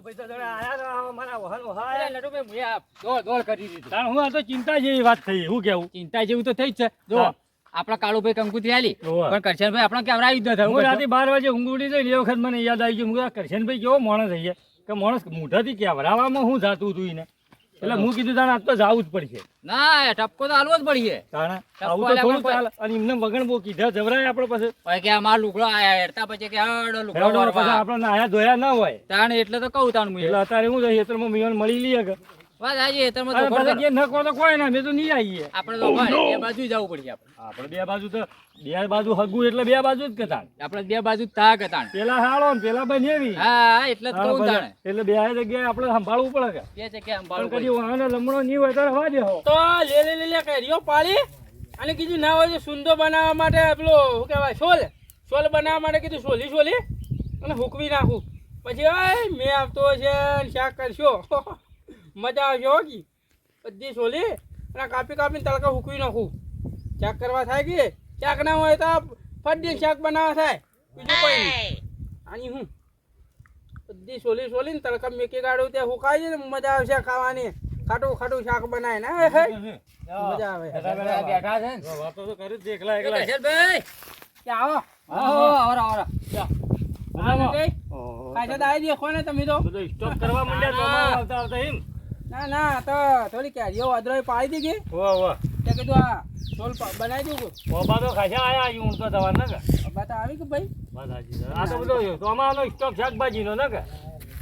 તો જરા આયા મારા મુએ દોડ દોડ કરી દીધી. તાણ હું આ તો ચિંતા જેવી વાત થઈ હું કેવું? ચિંતા જેવું તો થઈ જ છે. જો આપણા કાળુભાઈ કંકુત્રી આલી. પણ કરશનભાઈ આપણે કેવરાવી જ ન થયું હું રાતે બાર વાગે ઊંઘ ઉડી જઈ ને એ વખત મને યાદ આવી ગયું. હું કરશનભાઈ કેવો માણસ થઈ કે માણસ મોઢાથી કહેવરાવામાં હું જાતું હતું એને એટલે હું કીધું તાણે આજ તો જાવું જ પડશે. ના ટપકો તો હાલવો જ પડીએ તાણે આવું તો થોડું ચાલે. અને એમને વગણ બહુ કીધા જવરાય આપણે પાસે પછી કે અમાર લુગડો આયા હેડતા પછી કે હડો લુગડો. પછી આપણે નાયા ધોયા ના હોય. તાણે એટલે તો કહું તાણ એટલે અત્યારે હું જઈએ એટલે મિયોન મળી લઈએ કે વાત આજે તમે તો પછી કે ન તો કોઈ ના મે તો નહીં આવીએ. આપણે તો ભાઈ બે બાજુ જવું પડશે આપણે. આપણે બે બાજુ તો બે બાજુ હગુ એટલે બે બાજુ જ કતાણ આપણે બે બાજુ તા કતાણ પેલા હાળો ને પેલા બનેવી હા એટલે તો તાણે. એટલે બે જગ્યાએ આપણે સંભાળવું પડે કે. બે જગ્યાએ સંભાળવું કદી વાહનો લમણો નહીં હોય તો વાજે હો. તો લે લે લે લે કર્યો પાળી? અને કીધું ના હોય તો સુંદર બનાવવા માટે પેલો શું કહેવાય સોલ સોલ બનાવવા માટે કીધું સોલી સોલી અને હુકવી નાખું. પછી મેં આવતો છે શાક કરશો. મજા આવશે હોગી બધી છોલી અને કાપી કાપીને તડકા હુકવી નાખું. ચાક કરવા થાય કે? શાક ના હોય તો ફડી શાક બનાવવા થાય. બીજું કોઈ આની હું? બધી સોલી સોલી ને તડકા મેકી કાઢું ત્યાં હુકાય છે ને મજા આવશે ખાવાની. ખાટું ખાટું શાક બનાય ને હે, હે. મજા આવે. બેઠા છે ને. વાતો તો કરી જ દે એકલા એકલા. કરશનભાઈ, કે આવો? આવો, આવરો, આવરો. આવો કાઈ. તો આવી દેખો ને તમે તો. સ્ટોપ કરવા મંડ્યા તો આવતા આવતા એમ. ના ના તો થોડી કેરીઓ અદરોય પાડી દીધી. વાહ વાહ. તે કીધું આ સોલ બનાવી દઉં ઓબા તો ખાસા આયા હું તો થવા ને કે? તો આવી કે ભાઈ. આ તો બધો ટોમાનો સ્ટોક શાકભાજીનો ને કે?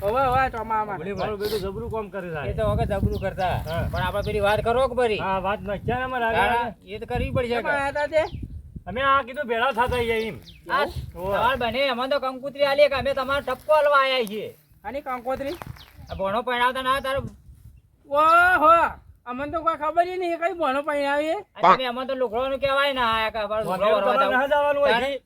હવે હવે ટમામાં મારું બેટું જબરું કામ કરી એ તો વખત જબરું કરતા. પણ આપણે પેલી વાત કરો કે ભરી? હા વાત ને અમારે એ તો કરવી પડશે કે. હતા તે અમે આ કીધું ભેળા થતા આઈએ એમ. તમાર બને અમને તો કંકુતરી આલી કે અમે તમારો ટપકો હલવા આયા છીએ. આની કંકોત્રી? ભણો પરણાવતા ના તારે ઓહો અમને તો કોઈ ખબર નહીં કઈ બોનો આવી આ તમે અમને તો કહેવાય ના આયા કે અમારો લુગડો વગેરે ભરવા તમારે જાવ. ના હોય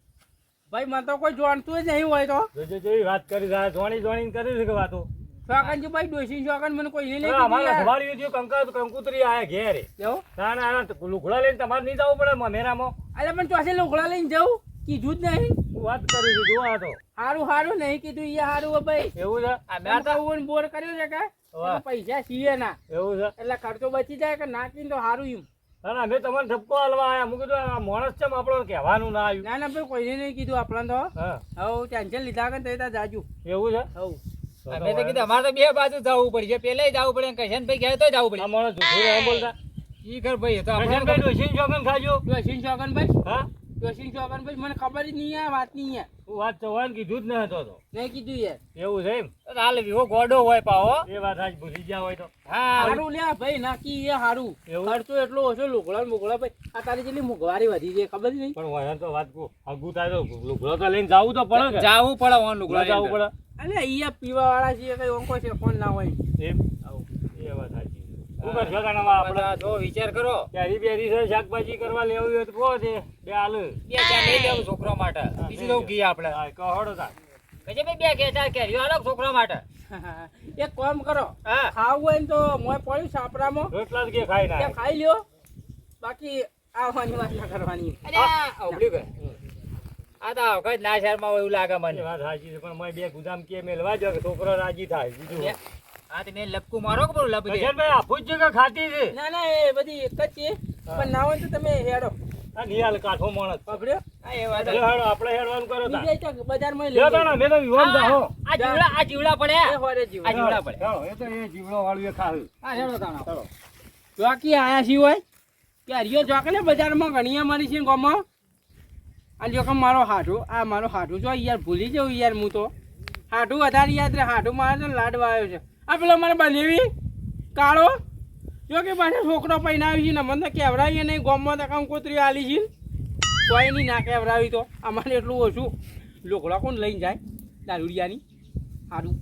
ભાઈ મને તો કોઈ જોણતું જ નહીં હોય તો. જોજો જોઈ વાત કરી રહ્યા જોણી જોણી કરી છે કે વાતો. શોકન ભાઈ ડોસી શોકન મને કોઈ નહીં અમારા કંકા કંકુતરી આયા ઘેર. એવું? ના ના ના, લુગડા લઈને તમારે નહીં જવું પડે મેરામાં. અરે પણ ચોસે લુગડા લઈને જવું? કીધું જ નહીં. વાત કરી છું જોવા તો. હારું હારું નહીં કીધું ઈ હારું ભાઈ. એવું છે? આ મેં તો હું બોર કર્યો છે કે? પૈસા છીએ ના. એવું છે? એટલે ખર્ચો બચી જાય કે નાખીને તો હારું એમ ના ના અમે તમને ઠપકો હાલવા આયા. મૂકી કીધું આ માણસ છે આપણો કહેવાનું ના આવ્યું. ના ના ભાઈ કોઈને નહીં કીધું આપણને તો. હા. હવ ટેન્શન લીધા કે તઈ ત્યાં જાજુ. એવું છે? હવ. અમે તો કીધું અમારે તો બે બાજુ જવું પડશે પેલે જવું પડે કશન ભાઈ ગયા તો જવું પડે. માણસ બોલતા. ઈ ઘર ભાઈ એ તો આપણે કરશનભાઈ ડોશીને ચોકન ખાજો. ડોસીન શોકન ભાઈ? હા? ભાઈ મને ખબર જ નહીં આ વાત નહીં યાર હું વાત ચૌહાણ કીધું જ ન હતો તો. નહીં કીધું યાર એવું છે એમ? હાલ વિવો ગોડો હોય પાહો. એ વાત આજ ભૂલી ગયા હોય તો. હા હારું લ્યા ભાઈ નાખી એ હારું? ખર્ચો એટલો ઓછો લુગડા મુગડા ભાઈ. આ તારી જેટલી મોંઘવારી વધી છે ખબર નહીં. પણ વાયર તો વાત કહું હગું થાય તો લુગડો તો લઈને જાવું તો પડે જાવું પડે ઓન લુગડો જાવું પડે? અલે અહીંયા પીવા વાળા છે કઈ ઓંકો છે કોણ ના હોય. એમ? એ વાત સાચી. આપણે. જો વિચાર કરો. કેરી બેરી છે શાકભાજી કરવા લેવું હોય તો કહો છે બે હાલ. બે ચાર લઈ લેવું છોકરા માટે? બીજું તો ઘી આપણે. હા, કહો તાર. કજે ભાઈ બે કે ચાર કેરીઓ હાલો છોકરા માટે. એક કામ કરો હા. ખાવું હોય ને તો મોય પડ્યું સાપરામાં રોટલા જ કે ખાઈ ના. ખાઈ લ્યો. બાકી આવવાની વાત ના કરવાની. અરે આ તો વખત ના શહેરમાં એવું લાગે એ મને વાત સાચી છે પણ મેં બે ગુદામ કે મેલવા જો છોકરો રાજી થાય બીજું હા તમે લપકું મારો કે લપ દે? ભાઈ આપું જ છે ખાતી છે. ના ના એ બધી એક જ છે. પણ ના હોય તો તમે હેડો. આ નિયાલ કાઠો માણસ. પકડ્યો? આ એ વાત હેડો, આપણે હેડવાનું કરો તા. બીજા તો બજારમાં લઈ લ્યો ના મેં તો વિવાન જાહો. આ જીવડા આ જીવડા એ પડ્યા હોરે જીવડા. આ જીવડા પડે ચાલો, એ તો એ જીવડો વાળું એ ખાવું. હા હેડો તાણા. ચાલો. ચોકી આયા છીએ હોય કે હરિયો ચોક ને? બજારમાં ઘણીયા મારી છે ગોમાં અને જો કે મારો હાઠું આ મારો હાઠું જો યાર ભૂલી જવું યાર હું તો. હાઠું વધારે યાદ રહે હાઠું મારે તો લાડવા આવ્યો છે. આ પેલો મને બનેવી કાળો? જો કે પાછો છોકરો પહેરાવી છે ને, મને તો કેવડાવીએ નહીં. ગોમમાં તો કામ કોતરી આલી છે કોઈ નહીં, ના કેવડાવી તો. અમારે એટલું ઓછું. લોકડા કોણ લઈને જાય? દારૂડિયાની. સારું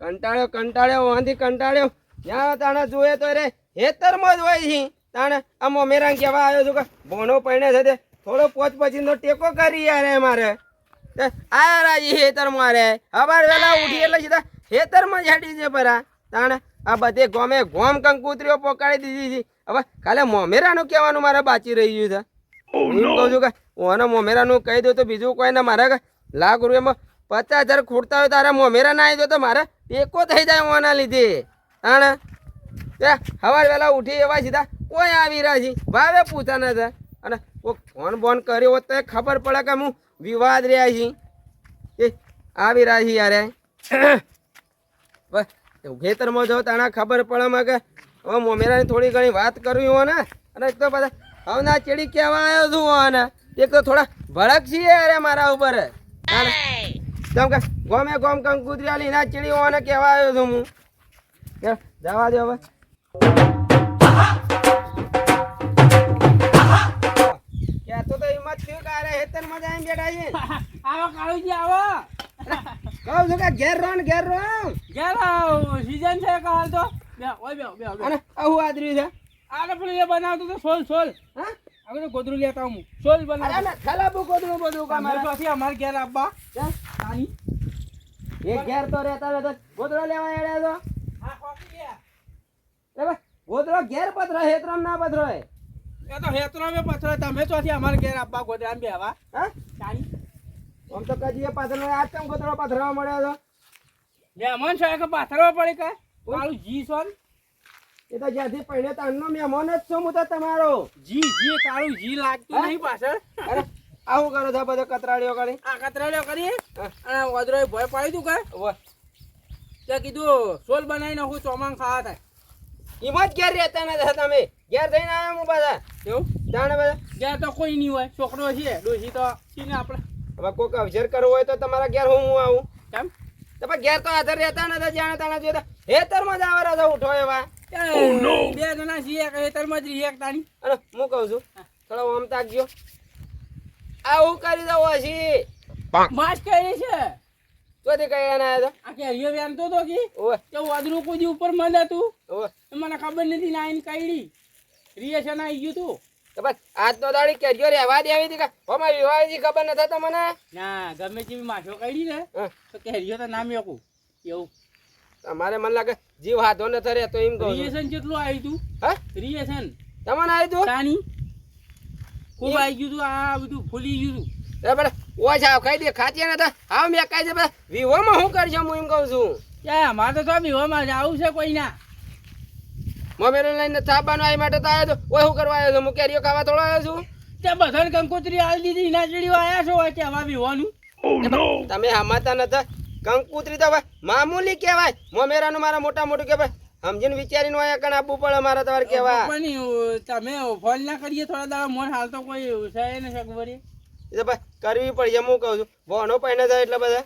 કંટાળ્યો કંટાળ્યો, વાંધી કંટાળ્યો. જ્યાં તાણે જોયે તો રે. હેતરમાં જ હોય છે. તાણે આમ મેરાંગ કહેવા આવ્યો છું કે ભોનો પૈણે છે તે. થોડો પોચ પછીનો ટેકો કરી યાર મારે. આ રાજી હેતર મારે. હવાર વેલા ઉઠી એટલે સીધા હેતરમાં જ હેડી છે પરા. તાણે આ બધે ગોમે ગોમ કંકુતરીઓ પોકાડી દીધી છે. હવે કાલે મોમેરાનું કહેવાનું મારે બાચી રહી ગયું છે. હું કહું છું કે ઓને મોમેરાનું કહી દઉં તો બીજું કોઈ ને મારે લાખ રૂપિયામાં પચાસ હજાર ખૂટતા હોય તારે મોમેરા ના આવી દો તો મારે ટેકો થઈ જાય ઓના લીધે. તાણે હવાર વહેલા ઉઠી એવા સીધા કોઈ આવી રહ્યા છે ભાવે પૂછા ન થાય. અને કોઈ ફોન બોન કર્યો હોત તો ખબર પડે કે હું વિવાદ રહ્યા છીએ એ આવી રહ્યા છીએ બસ ખેતરમાં જો તાણા ખબર પડે કે, હવે મોમેરાની થોડી ઘણી વાત કરવી હોય ને, અને તો બધા હવે ના ચેડી કહેવા આવ્યો છું અને એક તો થોડા ભડક છીએ અરે મારા ઉપર. તાણે. જેમ કે, ગોમે ગોમ કંકુતરી ના ચીડી હોવાને કહેવા આવ્યો છું હું. જવા દો હવે. થયું માં જાય બેઠા છે આવો કાળુજી આવો. કહું છું કે ઘેર રહો ને ઘેર રહો. ક્યારે સીઝન છે કાલ તો. બે ઓય બે બે અને આવું આદર્યું છે? આને પેલું એ બનાવતો તો સોલ સોલ. હા? આગળ ગોદરું લેતા હું સોલ અરે બનાવતો ના ખલાબુ ગોદરું બધું કામ મારે અમારે ઘેર આપવા. નાની. એ ઘેર તો રહેતા તો ગોદરો લેવા એડે તો હા કોફી. લે ગોદરો ઘેર પથરો હેતરામ ના પથરો હે એ તો હેતરો મેં પથરો તમે ચોથી અમારે ઘેર આપવા ગોદરા બે હવા હા આમ તો કજીએ પાથરો આજ કેમ ગોદડો પથરવા મળ્યો તો મહેમાન છે કે પાથરવા પડે કે? મારું જી સોન એ તો જ્યાંથી પહેલે તારનો મહેમાન જ છું હું તો તમારો. જી જી કાળું જી લાગતું? નહીં પાછળ. અરે આવું કરો છો બધો કતરાડીઓ કરી? આ કતરાળ્યો કરીએ અને વદરોએ ભય પાડી દઉં કે. તે કીધું સોલ બનાવી નાખું ચોમાંગ ખાવા થાય. ઈમાં જ ઘેર રહેતા નથી તમે? ઘેર થઈને આવ્યા હું પાછા? એવું? જાણે બધા ઘેર તો કોઈ નહીં હોય. છોકરો છે. ડોશી તો સીને આપણે. હવે કોઈક અવસર કરવો હોય તો તમારા ઘેર હું હું આવું? કેમ? તો પણ ઘેર તો હાજર રહેતા નથી જાણે તાણે જોતા. હેતરમાં જ આવરા છો ઉઠો એવા. બે જણા છીએ હેતર હેતરમાં જ રહીએ એક તાણી. અને હું કહું છું થોડો આમ તાકજો. આવું કરી દઉં હજી. માસ કરી છે. ચોથી કઈ એના આવ્યા આ કે હરિયો વેનતો તો કે? કી ઓવે. તો વાદળું કૂદી ઉપર મંદ હતું એ મને ખબર નથી લાઈન કઈડી રિએશન આવી ગયું તું. તો બસ આજ તો દાડી કેજો રહેવા દેવી હતી કે? હમણાં વિવાહની ખબર નથી મને. ના ગમે તેવી માછો કઈડી ને તો કે હરિયો તો નામ એકું એવું. તમારે મને લાગે જીવ હાથો ન થરે તો એમ કહું રિએશન કેટલું આવ્યું તું. હા? રિએશન તમને આવી તું? તાની ખૂબ આવી ગયું તું આ બધું ફૂલી ગયું તું. બરાબર ઓછા કઈ દે ખાતી તો હા મેં કઈ બધા વિવાહમાં શું કરશો હું એમ કહું છું. ક્યાં મારે તો સ્વામી માં આવું છે કોઈ ના. મમ્મીને લઈને થાપવાનું આવી માટે તો આવ્યો તો. ઓય શું કરવા આવ્યો છું હું કેરીઓ ખાવા થોડો આવ્યો છું. તે બધાને કંકોત્રી આલ દીધી એના ચીડીઓ આવ્યા છો કે હવા વિહોનું. તમે હમાતા નતા. કંકુતરી તો ભાઈ મામૂલી કહેવાય. મોમેરાનું મારા મોટા મોટું કહેવાય. સમજીને વિચારીને હોય કણ આપવું પડે મારા તમારે કહેવા. પણ તમે ફોન ના કરીએ થોડા દાડા. મોન હાલ તો કોઈ છે ને શકવરી એટલે ભાઈ કરવી પડે એમ હું કહું છું. ભણો પહેણે જાય એટલે બધા.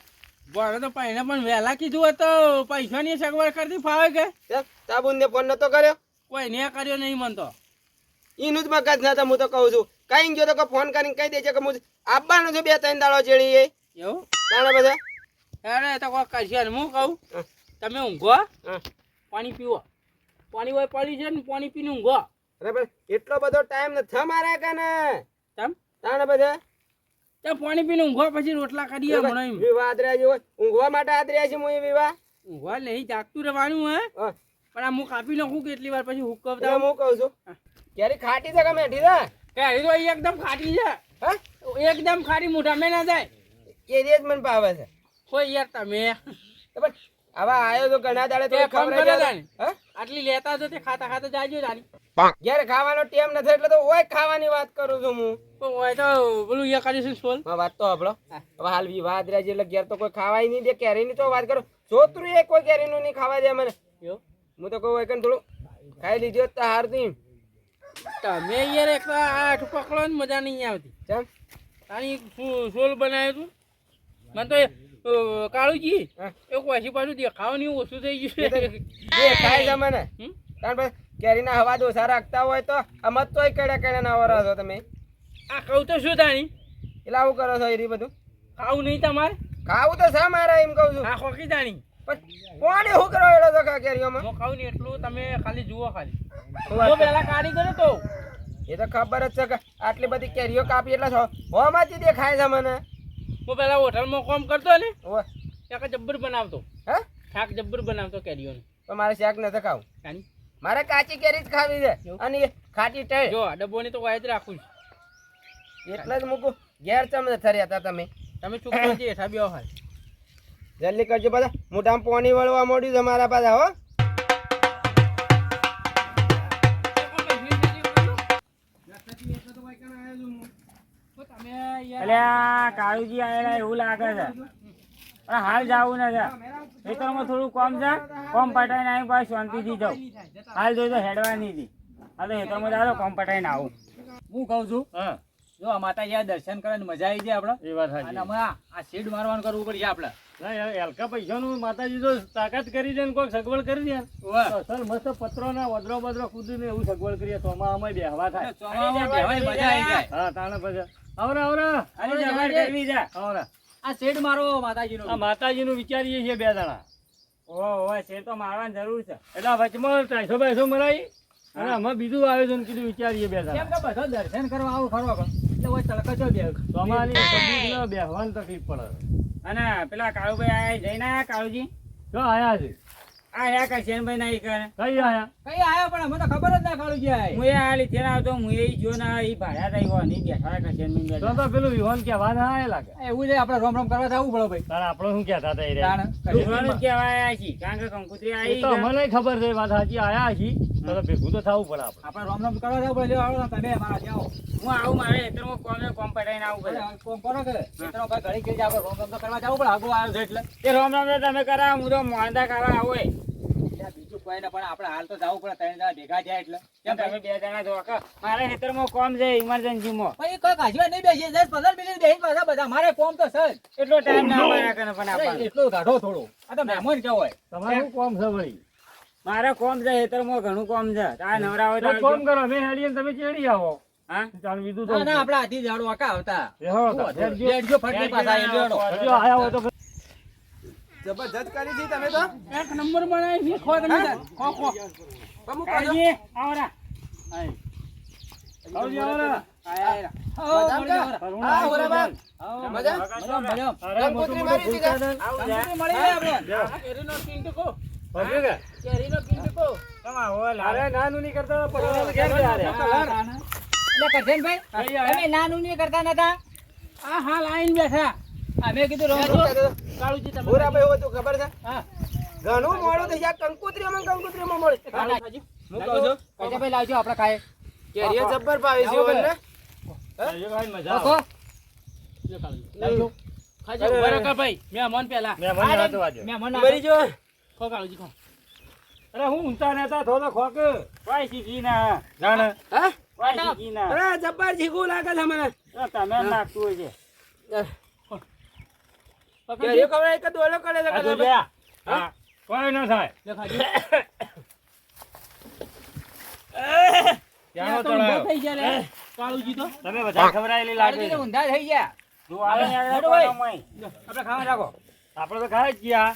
ભણો તો પહેલા પણ વહેલા કીધું હોત. તો પૈસાની સગવડ કરતી ફાવે કે? તાબુને ફોન નતો કર્યો? કોઈ ને કર્યો નહીં મનતો એનું જ મગજ ના હું તો કહું છું. કઈ ગયો તો કે ફોન કરીને કહી દેજે છે કે હું આપવાનું છું બે ત્રણ દાડો ચેડી એ. એવું? તાણે બધા? અરે તો કોઈ કરશે હું કહું? તમે ઊંઘો. પાણી પીવો. પાણી હોય પડી છે ને પાણી પીને ઊંઘો. અરે પણ એટલો બધો ટાઈમ નથી કે ને? તમ તાણે બધા? તો પાણી પીને ઊંઘો પછી રોટલા કરીએ મને. વિવાહ આદર્યા જેવો ઊંઘવા માટે આદર્યા છે હું એ વિવાહ ઊંઘવા નહીં જાગતું રહેવાનું હા. પણ આ હું કાપી નાખું કેટલી વાર પછી હુક કરતા હું કહું છું. ક્યારે ખાટી છે કે મેઠી છે? ક્યારે તો એકદમ ખાટી છે. હા? એકદમ ખાટી મોઢામાં ના જાય એ જ મને ભાવે છે. કોઈ યાર તમે. પણ હવે આયો તો ઘણા દાડે તો ખબર હા? આટલી લેતા તો તે ખાતા ખાતા જાજો તારી ઘેર ખાવાનો ટેમ નથી એટલે તો ઓય ખાવાની વાત કરું છું હું. તો હોય તો પેલું એ કરીશું સોલ. વાત તો હબળો હવે હાલ વિવાદ આદર્યા એટલે ઘેર તો કોઈ ખાવાય નહીં દે કેરીની તો વાત કરો. છોતરું એ કોઈ કેરી નું નહીં ખાવા દે મને. હું તો કહું એકન થોડું ખાઈ લીધો તો હારતી તું તમે યાર એક આઠ પકડો ને મજા નહીં આવતી. ચમ? તારી સોલ બનાવ્યું હતું મને તો કાળુજી હા. એ પછી દેખાવાની ઓછું થઈ ગયું જે ખાય છે મને? કારણ કે કેરીના હવા ડોસા રાખતા હોય તો આમાં તોય કેડા કેડા ના વરો છો તમે. આ કહું તો શું તાણી એટલે આવું કરો છો એ બધું? ખાવું નહીં તમારે? ખાવું તો શા મારે એમ કહું છું. આ ખોકી તાણી કોને શું કરો એડો કા કેરીઓમાં હું ને એટલું તમે ખાલી જુઓ ખાલી. હું છે? પહેલા કારીગર એ તો ખબર જ છે કે આટલી બધી કેરીઓ કાપી એટલે છો. હોમાંથી દેખાય છે મને. હું પેલા હોટલમાં કામ કરતો ને. એક જબ્બર બનાવતો. હે? શાક જબ્બર બનાવતો કેરીઓને. તો મારે શાક નથી ખાવું. કાની? મારે કાચી કેરી જ ખાવી છે? અને ખાટી ટેળ જો ડબ્બોની તો વાય જ રાખું છું. એટલે જ મૂકું. ઘેર ચમ નથી રહ્યા હતા તમે? તમે ચૂકવા કરજે હેઠા બેહો હાલ. જલ્દી કરજો બધા. મોઢામાં પાણી વળવા મોડ્યું તમારા પાસે હો. અલ્યા કાળુજી આયેલા એવું લાગે છે. પણ હાલ જાવું નથી. ખેતરમાં થોડું કોમ છે કોમ પટાઈને આવી પાછું શાંતિથી જાઉં હાલ જોઈ તો હેડવાની હતી. હા તો ખેતરમાં જાવ કોમ પટાઈને આવું. હું કહું છું હા. જો આ માતાજી આ દર્શન કરવાની મજા આવી જાય આપણે એ વાત અને હમણાં આ સીડ મારવાનું કરવું પડશે આપણે ના યાર હલકા પૈસાનું માતાજી તો તાકાત કરી દે ને કોઈક સગવડ કરી દે યાર અસલ મસ્ત પત્રો ના વદરો બદરો કૂદીને એવું સગવડ કરીએ તો આમાં બેહવા થાય. ચોમાસામાં બેહવાની મજા આવી જાય હા તાણે પછી. આવરા આવરા. અરે જબર કરવી છે. આવરા. આ શેડ મારો માતાજીનો. આ માતાજીનું વિચારીએ છીએ બે જણા. ઓહો ઓહો શેડ તો મારવાની જરૂર છે. એટલે વચમાં ત્રણસો બાયસો મરાઈ અને અમે બીજું આયોજન કીધું વિચારીએ બે કેમ જણા કે બધો દર્શન કરવા આવું ખરો એટલે ઓય તડકો બે તો અમારી બેહવાની તકલીફ પડે. અને પેલા કાળુભાઈ આયા જઈને આયા કાળુજી? તો આયા છે. આયા યા શેનભાઈ ના કરે કઈ આયા? કઈ આયા પણ મને ખબર જ ના કાળુજી આયા. હું એ આ લીધે આવતો હું એ જો ના એ ભાડ્યા થઈ ઈવો નહીં બેઠા કરશનભાઈ તો તો પેલું વિહોન કહેવાના આયા લાગે એવું છે આપણે રોમ રોમ કરવા જવું પડે ભાઈ. તારે આપણો શું કહેતા હતા એ રે? કરશનભાઈ આયા છી કારણ કે કંકુત્રી આવી તો મને ખબર છે વાત સાચી આયા છીએ. તો ભેગું તો થવું પડે આપણે. આપણે રોમ રોમ કરવા જવું પડે આવો તમે મારા જાઓ હું આવું મારે ખેતરમાં કોમે કોમ પટાઈને આવું પડે. કોમ કોનો કરે ખેતરમાં ભાઈ ઘડી કરી આપણે રોમ રોમ તો કરવા જવું પડે આગો આવ્યો છે એટલે. એ રોમ રોમ તો તમે કરા હું તો મોંદા કરવા આવો એ બીજું કોઈ ને પણ આપણે હાલ તો જવું પડે ત્રણ જણા ભેગા જાય એટલે. કેમ તમે બે જણા જો મારા ખેતરમાં કોમ છે ઇમરજન્સીમાં ભાઈ કોઈ કાજવા નહીં બેસીએ દસ પંદર મિનિટ બેસી પાછા બધા મારે કોમ તો સર એટલો ટાઈમ ના મારા કને પણ આપણને એટલો ગાઢો થોડો. આ તો મહેમાન કેવો હોય. તમારે શું કોમ છે વળી મારે કોમ છે ખેતરમાં ઘણું કોમ છે આ નવરા હોય તો કોમ કરો મે હેડીએ તમે ચેડી આવો હા ચાલ બીજું તો ના ના આપડા હાથી ઝાડો આકા આવતા. બેઠજો ફટલી પાછા એ લેડો. જો આયા હોય તો જબરજસ્ત કરી દી તમે તો એક નંબર બનાવી છે ખો તમે ખો ખો અમુક કરો. આવરા આય આવજો, આવરા. આય આય મજામાં મળજો, કા? હા, મજા મજા મજા? મળજો, મળજો. અરે મોટું મોટું મારી દીધા. ફૂલચાદન. આવું છે. કંકુતરી મળી જાય આપણે. બેહો. આ કેરીનો કિંટકો સમજ્યો કે? કેરીનો કિંટકો તમે આવો, લાવો. અરે નાનું નહીં કરતા પડવાનું ઘેર બે હારે. એટલે કરશનભાઈ, કઈ આયા? તમે નાનું નહીં કરતા નતા આ હાલ આઈને બેઠા અમે કીધું રોમ શું રોમ. કહેતો? કાળુજી તમે ભૂરાભાઈ હોય તો ખબર છે હા ઘણું મોડું થઈ જાય કંકુતરીમાં મળે હું કહું છું? લાવજો જબ્બર ભાવે ભાઈ મજા આવે. લાવજો. ખાજો. ઊભા ભાઈ. મહેમાન પહેલા. મહેમાનને હાથો વાગ્યો. મરી જો. ખો કાળુજી ખો અરે હું ઊંચા નેતા થોડો ખોક કોઈ શીખી ના. જાણે હા? કોઈ શીખી ના. અરે જબ્બર જીગું લાગે છે મને. તો તમે લાગતું હોય છે. દોલો કરે છે જો. હા. કોઈ ન થાય. કાળુજી તમે બધા લાગે ઊંધા થઈ ગયા. આવે? આપણે ખાવા રાખો. આપડે તો જ ગયા.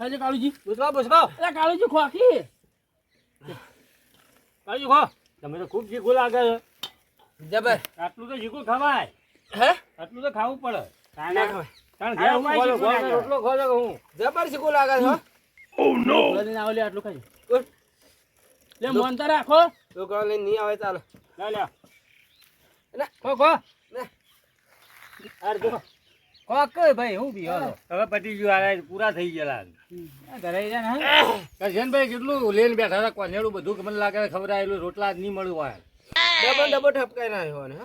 ખાજો કાળુજી ભૂસકો ભૂસકો અરે કાળુજી ખોખી કાજુ ખો. તમે તો ખૂબ શીખું લાગે છે. જબર. આટલું તો શીખું ખવાય. હે? આટલું તો ખાવું પડે. તાના. કારણ હા, ઘેર. રોટલો ખોલો હું? જબર શીખું લાગે છે હો. લઈને આવો લે આટલું. લે મોનતા રાખો. છોકરાઓ લઈને નહીં આવે ચાલો. લે, લે. ખો ખો. અડધું. ખો કે ભાઈ હું બી હાલો. હવે પતી ગયું આ પૂરા થઈ ગયેલા ઘરે જાય ને હા? કરશનભાઈ કેટલું લઈને બેઠા હતા કોનેડું બધું કે મને લાગે છે ખબર આવેલું રોટલા નહીં મળ્યું હોય. ડબલ ડબલ ઠપકાઈ ના આવ્યો ને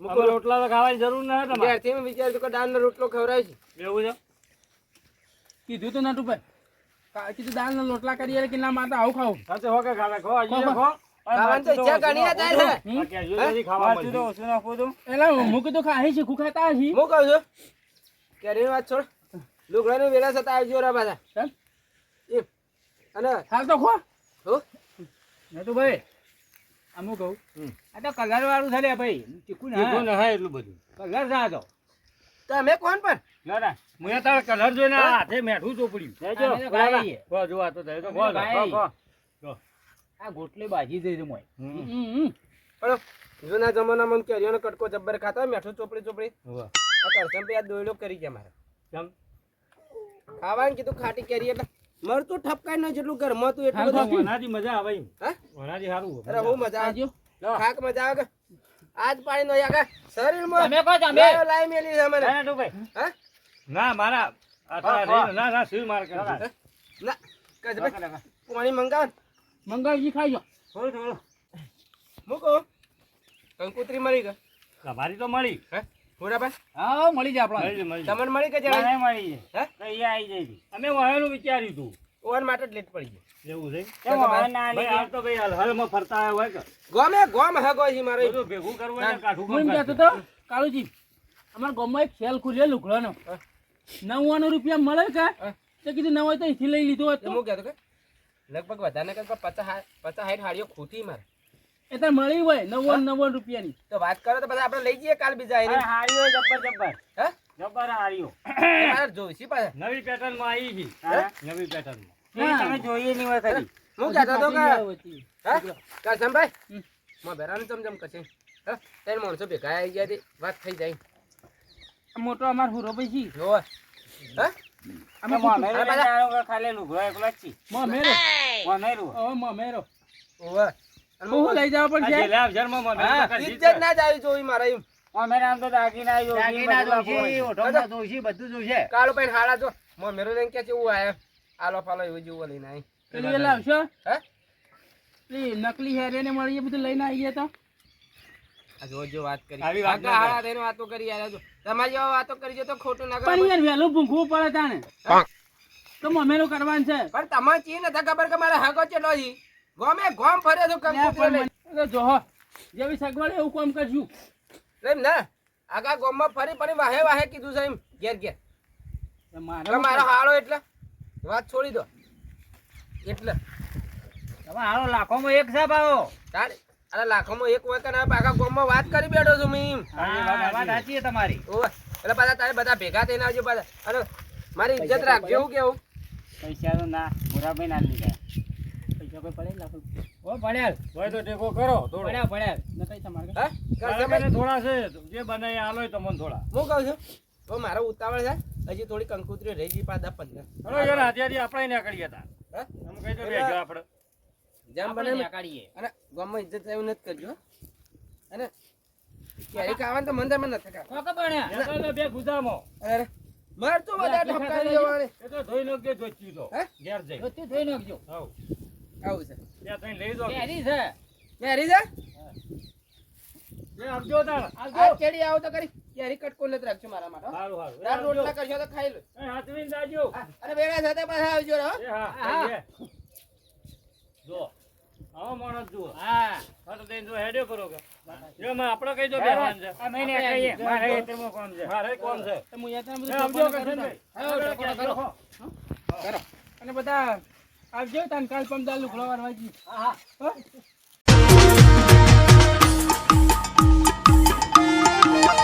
મુકો. રોટલા તો ખાવાની જરૂર ના તમારે. ત્યારથી મેં વિચાર્યું કે દાળનો રોટલો ખવડાવે છે એવું છે? કીધું તો નટુ ભાઈ કીધું દાળનો રોટલા કરીએ કે ના માતા આવું ખાવું. સાચે હોકે ખાવે ખો તો ખો ખાવાની તો ઈચ્છા છે ખુખાતા છે આ ખાવા હું કીધું ખાઈ શીખું હું કહું છું? કેરીની વાત છોડ. લુગડાની વેલા થતા આવજો રા ચાલ. એમ. અને હાલ તો ખો. હો? નતું ભાઈ આમ કહું. આ તો કલર વાળું છે ભાઈ. ચીકુ ના. હા એટલું બધું. કલર ના તો. તમે કોણ પણ? ના ના. મુએ તારે કલર જોઈને હાથે મેઠું ચોપડ્યું. જો. જો આ તો થાય તો. ખો. આ ગોટલી બાજી જઈ મોય. પણ જૂના જમાનામાં કેરીઓનો કટકો જબ્બર ખાતા મેઠું ચોપડી ચોપડી. કરસમ ભાઈ આ કરી ગયા મારે. કેમ? ખાવાનું કીધું ખાટી કેરી એટલે મરતું ઠપકાઈ ન જેટલું ઘરમાં તું એટલું બધું. બાકી. મજા આવે એમ. હા? વનાથી સારું અરે બહુ મજા આવજો. ખાક મજા આવે આજ પાણી નો યાર શરીરમાં તમે કહો તમે લાઈ મેલી છે મને. ના, ડુભાઈ. હા? ના મારા ના ના શિવ માર કરે. ના કજ ભાઈ પાણી મંગાવ. મંગાવજી ખાઈજો. થોડું થોડું. મૂકો. કંકુત્રી મળી ગઈ. તમારી તો મળી. હે? હા મળી જાય આપણા મળી છે, મળી છે. તમને મળી કે જરા મળી હે? અહીંયા આવી જાય અમે વાયનું વિચાર્યું તું. ઓન માટે જ લેટ પડી ગઈ એવું છે? કેમ ના ભાઈ આ તો ભાઈ હાલ ફરતા આવ્યા હોય કે. ગોમે ગોમ હગો છે મારે. બધું ભેગું કરવું ને. કાઠું કામ કહેતો તો કાળુજી અમારા ગામમાં એક ખુલ્યો લુગડાનો. નવ્વાણું રૂપિયા મળે કે. કીધું ન હોય તો અહીંથી લઈ લીધો તો હતો હું કહેતો કે લગભગ વધારે કરતા પચાસ હા- પચાસ સાઠ હાડીઓ ખૂટી મારે. એ તો મળી હોય નવ્વાણું નવ્વાણું રૂપિયાની. તો વાત કરો તો પછી આપણે લઈ જઈએ કાલ બીજા અરે હારીઓ જબ્બર જબ્બર. હે? જબ્બર હારીઓ. મારે જોઈશી પાછા. નવી પેટર્નમાં આવી છે. નવી પેટર્નમાં તમે જોઈએ નહીં હોય ખરી હું કહેતો તો કે. હા? કાસમભાઈ હમ. બેરાન બેરાનું ચમચમ કશે હા? ત્રણ માણસો ભેગા આવી ગયા તે વાત થઈ જાય. મોટો અમાર હુરો ભાઈ છે જોવા હા? અમે મોમેરો ખાલી લુગડો એકલો જ છે. મોમેરો? મોમેરો. હવે મોમેરો. ઓવા. હું લઈ જવા પણ છે લાભ જન્મમાં ઇજ્જત ના જ આવી જોઈ મારે એમ. મોમેરો આમ તો દાગીના દાગીના બધું જોઈશે, આપવું બધું જોઈશે. કાળો ભાઈ હાડા જો. મો મેરો લઈને કે કેવું આયા. આલો પાલો એવું જેવું લઈને આવી પેલી લાવશો હે? પેલી નકલી હેરે ને મળી બધું લઈને આવી ગયા તો. આ જો જો વાત કરી. આવી વાત હાડા થઈને વાતો કરી યાર જો. તમારી જેવા વાતો કરી તો ખોટું ના પણ કરે યાર વહેલું ભૂખવું પડે તાને હા. તો મોમેરો કરવાનું છે. પણ તમારે ચી નથી ખબર કે મારે હાગો ચેટલો છે ગોમે ગોમ ફરે તો કામ કરે જોહો જેવી સગવડ એવું કામ કરશું એમ ના? આગા ગોમમાં ફરી ફરી વાહે વાહે કીધું છે એમ ઘેર ઘેર. મારો હાળો એટલે. વાત છોડી દો. એટલે. તમે હાલો લાખોમાં એક છે આવો. તારે અરે લાખોમાં એક હોય કે ના આખા ગોમમાં વાત કરી બેઠો છું મેં વાત સાચી છે તમારી. ઓહ એટલે પાછા તારે બધા ભેગા થઈને આવજો પાછા. અરે મારી ઇજ્જત રાખજો એવું કેવું? પૈસા તો ના મોરાભાઈ ના લીધા. કોઈ પડે લાખો ઓ પડ્યા. હોય તો ટેકો કરો થોડો. પડ્યા પડ્યા. ન કઈ તમારે હા? મારા થોડા છે જે બને આલો તમને થોડા. હું કહું છું તો મારો ઉતાવળ છે હજી થોડી કંકુતરી રહી ગઈ પાદા પંદર. ચલો યાર અત્યારથી આપણે નીકળીએ તા. હા? તમે કહી દો બેજો આપણે. જેમ બને એમ. કાઢીએ અને ગામમાં ઇજ્જત એવું નથી કરજો. અને કેરી ખાવાનું તો ખાવા કોક પડ્યા તો બે ગુદામાં અરે માર તો બધા એ તો ધોઈ નાખજે તો હે? ઘેર જઈ. ધોતી ધોઈ નાખજો. હવ. આવું છે. ત્યાં થઈને લઈ દો કેરી છે. કેરી છે? એ આપજો તાર આ કેરી આવો તો કરી. કેરી કટકો નથી રાખજો મારા માટે સારું સારું તાર રોટલા કરશો તો ખાઈ લો. એ હાથવીને જાજો અને ભેગા થતા પાછા આવજો રે, હા હા. જો. આવો માણસ જુઓ. હા. ફટ દઈને જો હેડ્યો કરો કે? આપણે છે? આ મહિને કહીએ મારે ખેતરમાં કામ છે. મારે છે. હું યાત્રા કરું. કરો. અને બધા આવજો તાન કાલ પમદાર લુગડો વાળવા જી. હા હા હો?